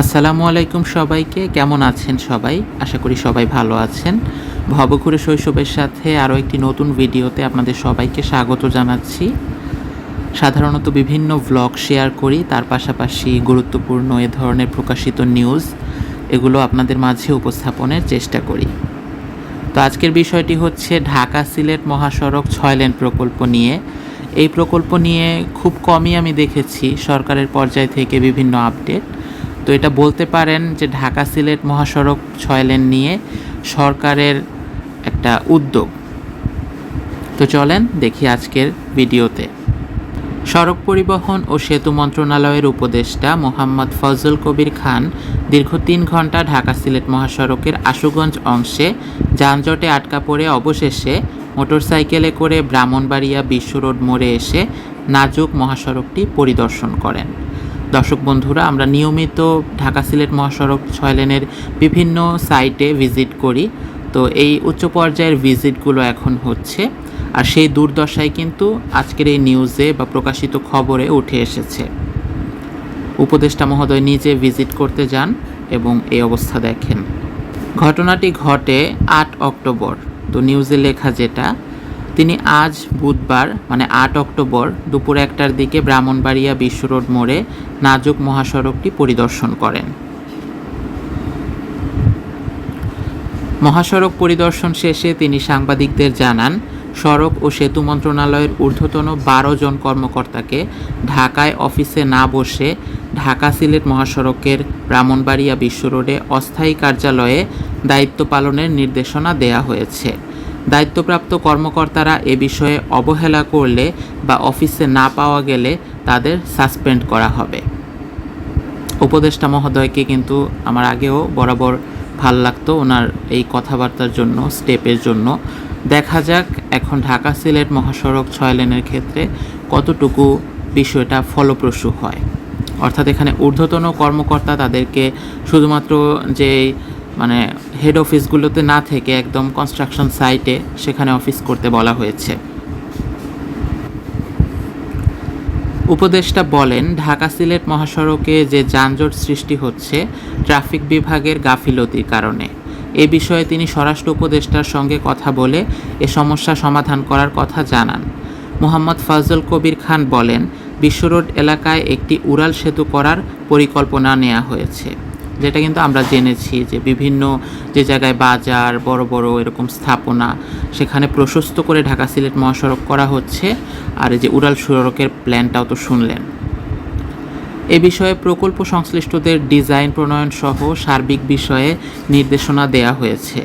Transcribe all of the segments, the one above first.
আসসালামু আলাইকুম সবাইকে, কেমন আছেন সবাই? আশা করি সবাই ভালো আছেন। ভবঘুরে শৈশবের সাথে আরও একটি নতুন ভিডিওতে আপনাদের সবাইকে স্বাগত জানাচ্ছি। সাধারণত বিভিন্ন ভ্লগ শেয়ার করি, তার পাশাপাশি গুরুত্বপূর্ণ এ ধরনের প্রকাশিত নিউজ এগুলো আপনাদের মাঝে উপস্থাপনের চেষ্টা করি। তো আজকের বিষয়টি হচ্ছে ঢাকা সিলেট মহাসড়ক ছয় লেন প্রকল্প নিয়ে। এই প্রকল্প নিয়ে খুব কমই আমি দেখেছি, সরকারের পর্যায় থেকে বিভিন্ন আপডেট তো এটা বলতে পারেন যে ঢাকা সিলেট মহাসড়ক ছয় লেন নিয়ে সরকারের একটা উদ্যোগ। তো চলেন দেখি আজকের ভিডিওতে। সড়ক পরিবহন ও সেতু মন্ত্রণালয়ের উপদেষ্টা মোহাম্মদ ফজল কবির খান দীর্ঘ তিন ঘণ্টা ঢাকা সিলেট মহাসড়কের আশুগঞ্জ অংশে যানজটে আটকা পড়ে অবশেষে মোটরসাইকেলে করে ব্রাহ্মণবাড়িয়া বিশ্ব রোড মোড়ে এসে নাজুক মহাসড়কটি পরিদর্শন করেন। দর্শক বন্ধুরা, আমরা নিয়মিত ঢাকা সিলেট মহাসড়ক ছয় লেনের বিভিন্ন সাইটে ভিজিট করি। তো এই উচ্চ পর্যায়ের ভিজিটগুলো এখন হচ্ছে। আর সেই দুর্দশায় কিন্তু আজকের এই নিউজে বা প্রকাশিত খবরে উঠে এসেছে। উপদেষ্টা মহোদয় নিজে ভিজিট করতে যান এবং এই অবস্থা দেখেন। ঘটনাটি ঘটে আট অক্টোবর। তো নিউজে লেখা যেটা তিনি আজ বুধবার মানে আট অক্টোবর, দুপুর একটার দিকে ব্রাহ্মণবাড়িয়া বিশ্ব রোড মোড়ে নাজুক মহাসড়কটি পরিদর্শন করেন। মহাসড়ক পরিদর্শন শেষে তিনি সাংবাদিকদের জানান, সড়ক ও সেতু মন্ত্রণালয়ের ঊর্ধ্বতন বারো জন কর্মকর্তাকে ঢাকায় অফিসে না বসে ঢাকা সিলেট মহাসড়কের ব্রাহ্মণবাড়িয়া বিশ্ব রোডে অস্থায়ী কার্যালয়ে দায়িত্ব পালনের নির্দেশনা দেয়া হয়েছে। দায়িত্বপ্রাপ্ত কর্মকর্তারা এ বিষয়ে অবহেলা করলে বা অফিসে না পাওয়া গেলে তাদের সাসপেন্ড করা হবে। উপদেষ্টা মহোদয়কে কিন্তু আমার আগেও বরাবর ভালো লাগতো ওনার এই কথাবার্তার জন্য, স্টেপের জন্য। দেখা যাক এখন ঢাকা সিলেট মহাসড়ক ছয় লেনের ক্ষেত্রে কতটুকু বিষয়টা ফলপ্রসূ হয়। অর্থাৎ এখানে ঊর্ধ্বতন কর্মকর্তা তাদেরকে শুধুমাত্র যে মানে হেড অফিসগুলোতে না থেকে একদম কনস্ট্রাকশন সাইটে সেখানে অফিস করতে বলা হয়েছে। উপদেষ্টা বলেন, ঢাকা সিলেট মহাসড়কে যে যানজট সৃষ্টি হচ্ছে, ট্রাফিক বিভাগের গাফিলতির কারণে। এ বিষয়ে তিনি স্বরাষ্ট্র উপদেষ্টার সঙ্গে কথা বলে এ সমস্যা সমাধান করার কথা জানান। মোহাম্মদ ফজল কবির খান বলেন, বিশ্বরোড এলাকায় একটি উড়াল সেতু করার পরিকল্পনা নেওয়া হয়েছে। যেটা কিন্তু আমরা জেনেছি যে বিভিন্ন যে জায়গায় বাজার, বড় বড় এরকম স্থাপনা, সেখানে প্রশস্ত করে ঢাকা সিলেট মহাসড়ক করা হচ্ছে। আর এই যে উড়াল সড়কের প্ল্যানটাও তো শুনলেন। এ বিষয়ে প্রকল্প সংশ্লিষ্টদের ডিজাইন প্রণয়ন সহ সার্বিক বিষয়ে নির্দেশনা দেয়া হয়েছে।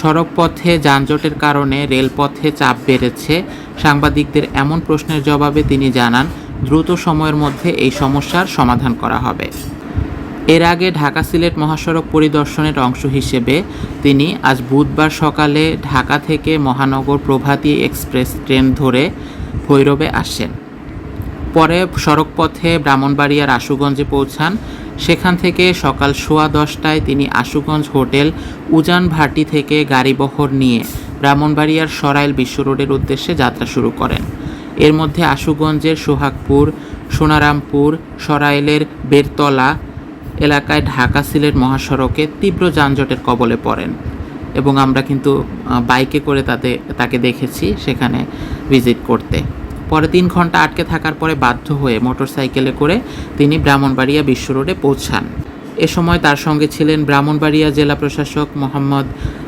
সড়ক পথে যানজটের কারণে রেলপথে চাপ বেড়েছে। সাংবাদিকদের এমন প্রশ্নের জবাবে তিনি জানান, দ্রুত সময়ের মধ্যে এই সমস্যার সমাধান করা হবে। এর আগে ঢাকা সিলেট মহাসড়ক পরিদর্শনের অংশ হিসেবে তিনি আজ বুধবার সকালে ঢাকা থেকে মহানগর প্রভাতী এক্সপ্রেস ট্রেন ধরে ভৈরবে আসেন। পরে সড়কপথে ব্রাহ্মণবাড়িয়ার আশুগঞ্জে পৌঁছান। সেখান থেকে সকাল সোয়া দশটায় তিনি আশুগঞ্জ হোটেল উজান ভাটি থেকে গাড়িবহর নিয়ে ব্রাহ্মণবাড়িয়ার সরাইল বিশ্ব রোডের উদ্দেশ্যে যাত্রা শুরু করেন। এর মধ্যে আশুগঞ্জের সোহাগপুর, সোনারামপুর, সরাইলের বেরতলা এলাকায় ঢাকা সিলেট মহাসড়কে তীব্র যানজটের কবলে পড়েন এবং আমরা কিন্তু বাইকে করে তাতে, তাকে দেখেছি সেখানে ভিজিট করতে। পরে তিন ঘণ্টা আটকে থাকার পরে বাধ্য হয়ে মোটরসাইকেলে করে তিনি ব্রাহ্মণবাড়িয়া বিশ্ব রোডে পৌঁছান। এ সময় তার সঙ্গে ছিলেন ব্রাহ্মণবাড়িয়া জেলা প্রশাসক মোহাম্মদ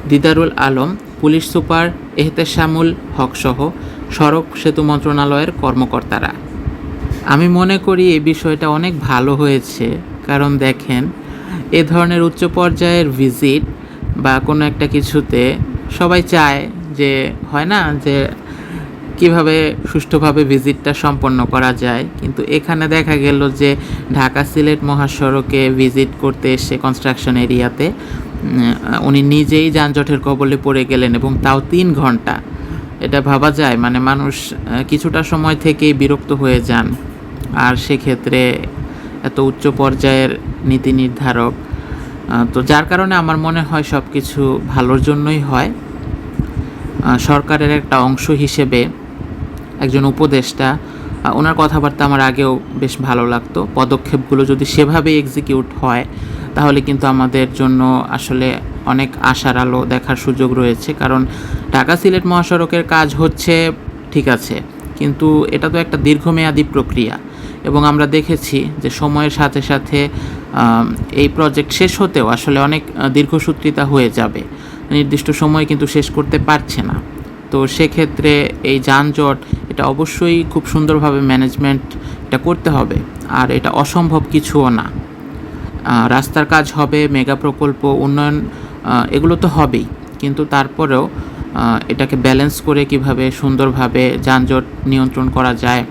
দিদারুল আলম, পুলিশ সুপার এহতেশামুল হকসহ সড়ক সেতু মন্ত্রণালয়ের কর্মকর্তারা। আমি মনে করি এই বিষয়টা অনেক ভালো হয়েছে। কারণ দেখেন, এ ধরনের উচ্চ পর্যায়ের ভিজিট বা কোনো একটা কিছুতে সবাই চায় যে, হয় না? যে কীভাবে সুষ্ঠুভাবে ভিজিটটা সম্পন্ন করা যায়? কিন্তু এখানে দেখা গেল যে, ঢাকা সিলেট মহাসড়কে ভিজিট করতে এসে কনস্ট্রাকশন এরিয়াতে উনি নিজেই যানজটের কবলে পড়ে গেলেন এবং তাও তিন ঘণ্টা। এটা ভাবা যায়? মানে মানুষ কিছুটা সময় থেকেই বিরক্ত হয়ে যান। আর সেক্ষেত্রে এত উচ্চ পর্যায়ের নীতি নির্ধারক। তো যার কারণে আমার মনে হয় সব কিছু ভালোর জন্যই হয়। সরকারের একটা অংশ হিসেবে একজন উপদেষ্টা ওনার কথাবার্তা আমার আগেও বেশ ভালো লাগতো। পদক্ষেপগুলো যদি সেভাবে এক্সিকিউট হয়, তাহলে কিন্তু আমাদের জন্য আসলে অনেক আশার আলো দেখার সুযোগ রয়েছে। কারণ ঢাকা সিলেট মহাসড়কের কাজ হচ্ছে, ঠিক আছে, কিন্তু এটা তো একটা দীর্ঘমেয়াদী প্রক্রিয়া। এবং আমরা দেখেছি যে সময়ের সাথে সাথে এই প্রজেক্ট শেষ হতেও আসলে অনেক দীর্ঘসূত্রিতা হয়ে যাবে। নির্দিষ্ট সময় কিন্তু শেষ করতে পারছে না। তো সেক্ষেত্রে এই যানজট, এটা অবশ্যই খুব সুন্দরভাবে ম্যানেজমেন্ট এটা করতে হবে। আর এটা অসম্ভব কিছুও না। রাস্তার কাজ হবে মেগা প্রকল্প, উন্নয়ন এগুলো তো হবেই। কিন্তু তারপরেও এটাকে ব্যালেন্স করে কীভাবে সুন্দরভাবে যানজট নিয়ন্ত্রণ করা যায়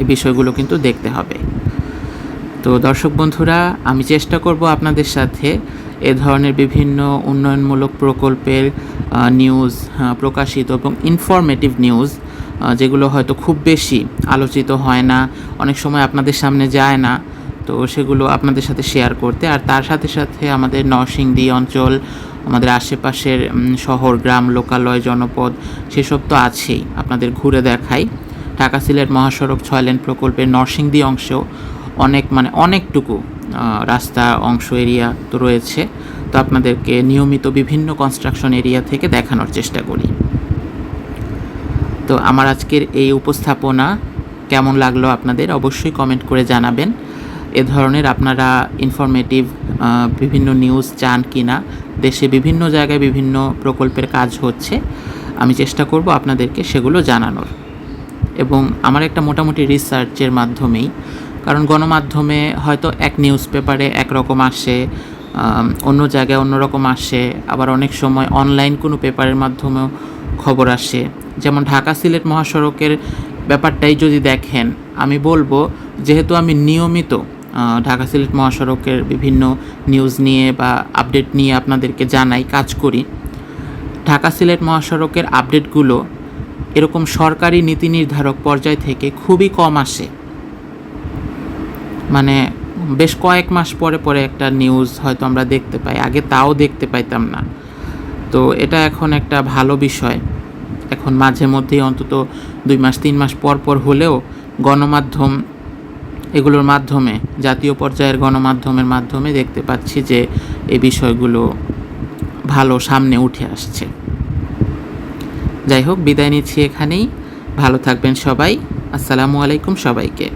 এই বিষয়গুলো কিন্তু দেখতে হবে। তো দর্শক বন্ধুরা, আমি চেষ্টা করব আপনাদের সাথে এ ধরনের বিভিন্ন উন্নয়নমূলক প্রকল্পের নিউজ প্রকাশিত এবং ইনফরমেটিভ নিউজ যেগুলো হয়তো খুব বেশি আলোচিত হয় না, অনেক সময় আপনাদের সামনে যায় না, তো সেগুলো আপনাদের সাথে শেয়ার করতে। আর তার সাথে সাথে আমাদের নরসিংদী অঞ্চল, আমাদের আশেপাশের শহর, গ্রাম, লোকালয়, জনপদ, সেসব তো আছেই, আপনাদের ঘুরে দেখাই। ঢাকা সিলেট মহাসড়ক ছয় লেন প্রকল্পের নরসিংদী অংশেও অনেক মানে অনেকটুকু রাস্তা, অংশ, এরিয়া তো রয়েছে। তো আপনাদেরকে নিয়মিত বিভিন্ন কনস্ট্রাকশন এরিয়া থেকে দেখানোর চেষ্টা করি। তো আমার আজকের এই উপস্থাপনা কেমন লাগল আপনাদের অবশ্যই কমেন্ট করে জানাবেন। এ ধরনের আপনারা ইনফরমেটিভ বিভিন্ন নিউজ চান কি না দেশে বিভিন্ন জায়গায় বিভিন্ন প্রকল্পের কাজ হচ্ছে, আমি চেষ্টা করব আপনাদেরকে সেগুলো জানানোর। এবং আমার একটা মোটামুটি রিসার্চের মাধ্যমেই, কারণ গণমাধ্যমে হয়তো এক নিউজ পেপারে একরকম আসে অন্য জায়গায় অন্যরকম আসে, আবার অনেক সময় অনলাইন কোনো পেপারের মাধ্যমেও খবর আসে। যেমন ঢাকা সিলেট মহাসড়কের ব্যাপারটাই যদি দেখেন, আমি বলব যেহেতু আমি নিয়মিত ঢাকা সিলেট মহাসড়কের বিভিন্ন নিউজ নিয়ে বা আপডেট নিয়ে আপনাদেরকে জানাই, কাজ করি, ঢাকা সিলেট মহাসড়কের আপডেটগুলো এরকম সরকারি নীতি নির্ধারক পর্যায় থেকে খুবই কম আসে। মানে বেশ কয়েক মাস পরে পরে একটা নিউজ হয়তো আমরা দেখতে পাই, আগে তাও দেখতে পাইতাম না। তো এটা এখন একটা ভালো বিষয়। এখন মাঝে মধ্যেই অন্তত দুই মাস, তিন মাস পর পর হলেও গণমাধ্যম এগুলোর মাধ্যমে, জাতীয় পর্যায়ের গণমাধ্যমের মাধ্যমে দেখতে পাচ্ছি যে এই বিষয়গুলো ভালো সামনে উঠে আসছে। যাই হোক বিদায় নিচ্ছি এখানেই। ভালো থাকবেন সবাই। আসসালামু আলাইকুম সবাইকে।